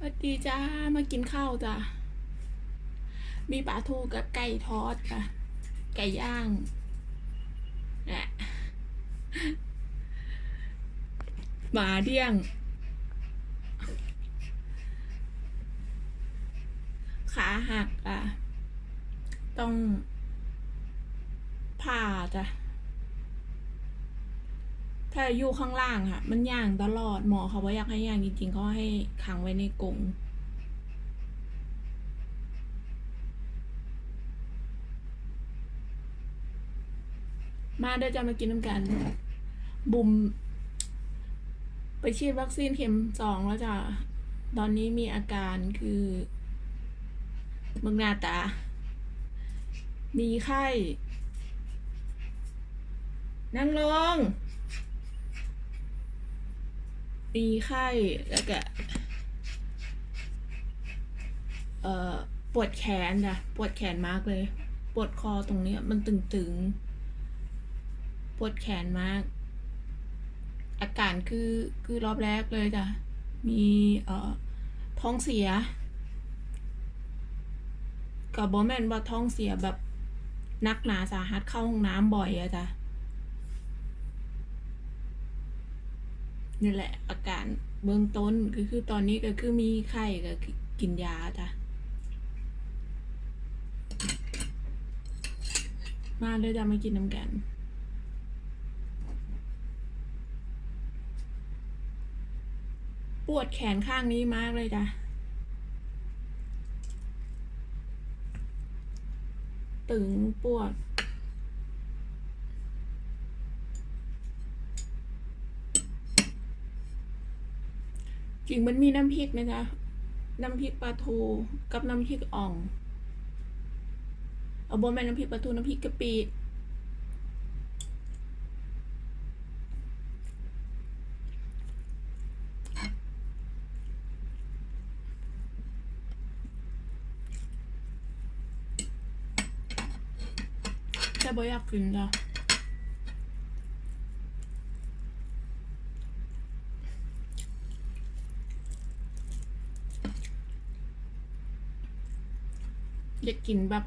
สวัสดีจ้ามากินข้าวจ้ะมีปลาทูกับไก่ทอดค่ะ ไก่ย่างแหละหมาเดี้ยง ขาหักอะ ต้องผ่าจ้ะ ถ้าอยู่ข้างล่างค่ะ มันย่างตลอดหมอเขาว่าอยากให้ย่างจริงๆเขาให้ขังไว้ในกรงมาเดี๋ยวจะมากินน้ำกัน บุม ไปฉีดวัคซีนเข็มสองแล้วจ้ะ ตอนนี้มีอาการคือมึงหน้าตา มีไข้ นั่งลง มีไข้แล้วก็เอ่อปวดแขนจ้ะปวดแขนมากเลย ปวดคอตรงนี้มันตึงๆ ปวดแขนมาก อาการคือคือรอบแรกเลยจ้ะมีเอ่อท้องเสียกับบอแมนว่าท้องเสียแบบนักหนาสาหัสเข้าห้องน้ำบ่อยอะจ้ะ นี่แหละ อาการเบื้องต้นก็คือตอนนี้ก็คือมีไข้ก็กินยาจ้ะมาเลยจะมากินน้ำกันปวดแขนข้างนี้มากเลยจ้ะ ตึงปวด จริงมันมีน้ำพริกนะจ๊ะ น้ำพริกปลาทูกับน้ำพริกอ่อง เอาบนแม่นน้ำพริกปลาทูน้ำพริกกะปิแต่บ่อยากกินจ้ะ จะกินแบบ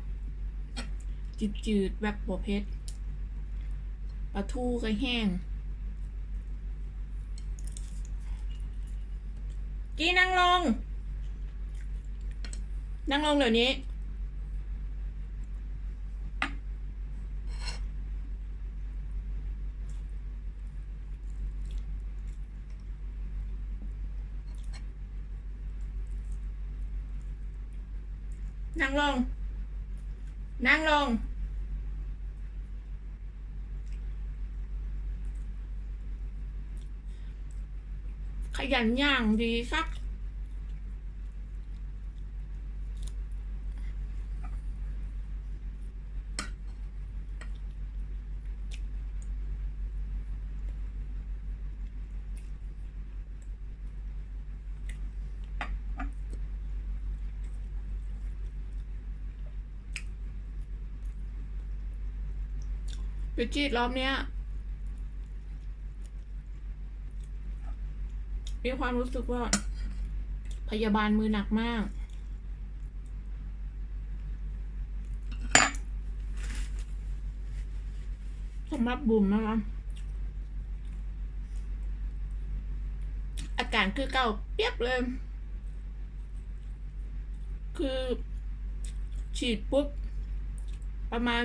จืดๆแบบบัวเพชรปลาทูก็แห้ง กีนั่งลง นั่งลงเดี๋ยวนี้ นั่งลงนั่งลงข ยันอย่างดีสักไปจีดรอบเนี้ย มีความรู้สึกว่า พยาบาลมือหนักมากสำหรับบุ๋มนะคะอาการคือเก่าเปียบเลย คือฉีดปุ๊บ ประมาณ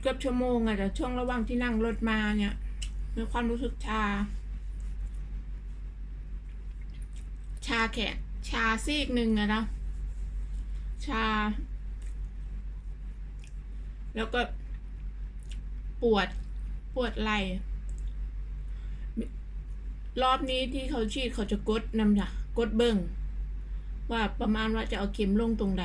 เกือบชั่วโมงอะแต่ช่วงระหว่างที่นั่งรถมาเนี่ย มีความรู้สึกชา ชาแขนชาซีกหนึ่งอะนะชา แล้วก็ปวดปวดไหล่รอบนี้ที่เขาฉีดเขาจะกดนำจ้ะกดเบิ้งว่าประมาณว่าจะเอาเข็มลงตรงใด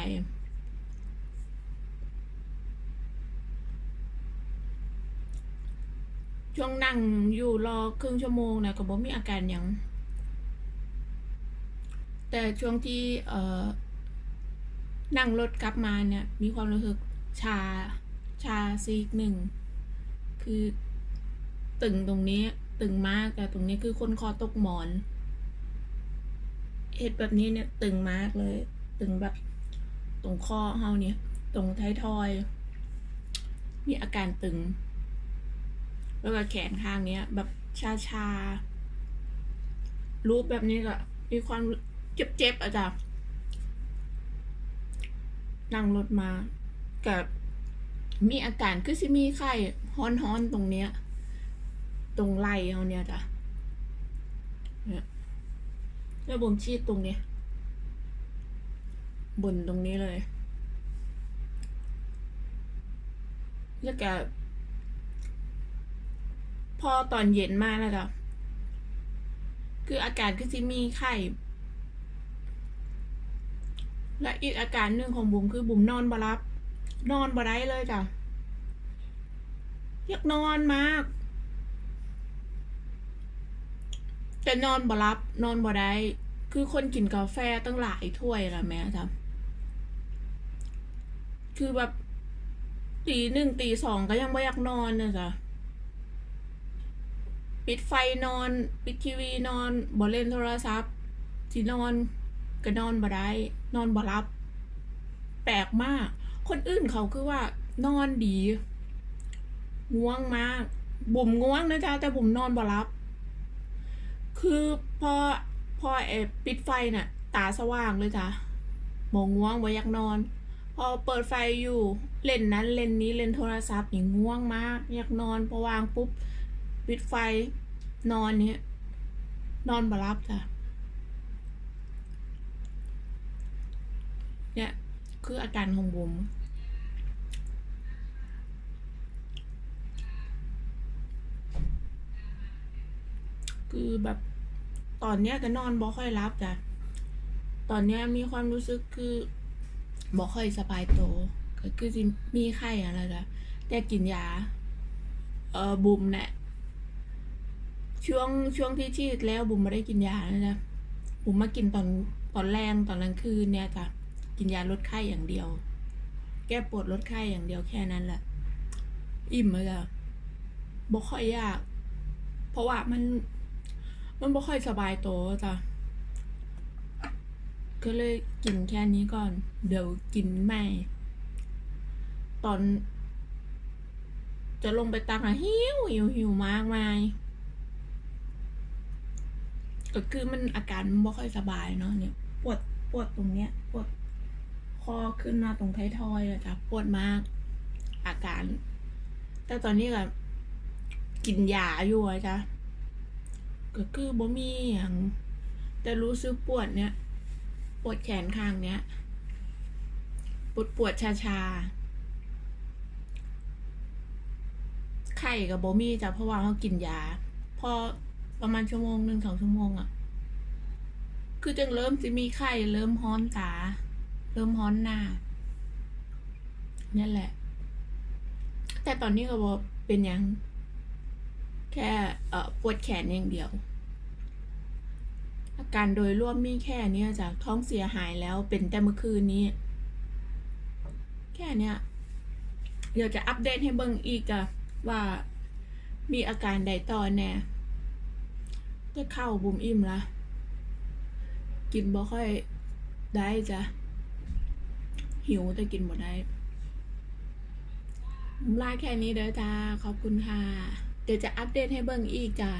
ช่วงนั่งอยู่รอครึ่งชั่วโมงนะก็บอกมีอาการหยังแต่ช่วงที่เอ่อนั่งรถกลับมาเนี่ย มีความรู้สึกชาชาซีกหนึ่ง คือตึงตรงนี้ตึงมากแต่ตรงนี้คือคนคอตกหมอนเห็ดแบบนี้เนี่ยตึงมากเลย ตึงแบบตรงข้อเฮาเนี่ย ตรงท้ายทอย มีอาการตึง แล้วก็แขนข้างเนี้ย แบบชาชารูปแบบนี้ก็มีความเจ็บๆอะจ้ะนั่งรถมากับมีอาการคือสิมีไข้ฮ้อนๆตรงเนี้ย ตรงไหล่เขาเนี่ยจ้ะเนี่ยแล้วบ่มชีดตรงเนี้ยบนตรงนี้เลย แล้วก็ พอตอนเย็นมาแล้วจ้ะคืออาการคือสิมีไข้และอีกอาการหนึ่งของบุ๋มคือบุ๋มนอนบ่รับ นอนบ่ได้เลยจ้ะอยากนอนมากแต่นอนบ่รับ นอนบ่ได้ คือคนกินกาแฟตั้งหลายถ้วยละแม่จ้ะคือแบบตีหนึ่งตีสองก็ยังไม่อยากนอนนะจ๊ะ ปิดไฟนอน ปิดทีวีนอนบ่เล่นโทรศัพท์ที่นอนก็นอนบ่ได้ นอนบ่รับ แปลกมาก คนอื่นเขาคือว่า นอนดีง่วงมากบุ๋มง่วงนะจ๊ะแต่บุ๋มนอนบ่รับ คือพอพอเอปิดไฟน่ะ ตาสว่างเลยจ้ะมองง่วงบ่อยากนอน พอเปิดไฟอยู่ เล่นนั้นเล่นนี้เล่นโทรศัพท์นี่ง่วงมาก อยากนอนพอวางปุ๊บ ปิดไฟนอนเนี่ยนอนบ่รับจ้ะเนี่ย คืออาการของบุ๋มคือแบบตอนเนี้ยก็นอนบ่ค่อยรับจ้ะตอนเนี้ยมีความรู้สึกคือบ่ค่อยสบายตัวก็คือมีไข้อะไรจ้ะแต่กินยา เออบุ๋มเนี่ย ช่วงช่วงที่ฉีดแล้วบุ๋มไม่ได้กินยานะจ๊ะบุ๋มมากินตอนตอนแรงตอนกลางคืนเนี่ยจ้ะกินยาลดไข้อย่างเดียว แก้ปวดลดไข้อย่างเดียวแค่นั้นแหละ อิ่มเลยจ้ะบ่ค่อยยาก เพราะว่ามัน มันบ่ค่อยสบายตัวจ้ะก็เลยกินแค่นี้ก่อน เดี๋ยวกินใหม่ ตอน จะลงไปตักอะหิวหิวหิวมากมาย ก็คือมันอาการมันบ่ค่อยสบายเนาะเนี่ยปวดปวดตรงเนี้ยปวดคอขึ้นมาตรงท้ายทอยอะจ้ะปวดมากอาการ แต่ตอนนี้ก็กินยาอยู่อะจ้ะก็คือบ่มีอย่างแต่รู้สึกปวดเนี่ย ปวดแขนข้างเนี้ย ปวดปวดชาชาไข้กับโบมี่จ้ะเพราะว่าเขากินยาพอ ประมาณชั่วโมงหนึ่งสองชั่วโมงอะ่ะ คือจึงเริ่มจะมีไข้เริ่มฮ้อนตา เริ่มฮ้อนหน้านี่แหละ แต่ตอนนี้ก็บอกเป็นยัง แค่เออปวดแขนอย่างเดียว อาการโดยรวมมีแค่เนี้ยจากท้องเสียหายแล้วเป็นแต่เมื่อคืนนี้ แค่เนี้ยเดี๋ยวจะอัปเดตให้เบิ่งอีกอะว่ามีอาการใดต่อแน่ จะเข้าบุมอิ่มละกินบ่ค่อยได้จ้ะ หิวแต่กินบ่ได้ลาแค่นี้เด้อจ้า ขอบคุณค่ะ เดี๋ยวจะอัปเดตให้เบิ่งอีกจ้ะ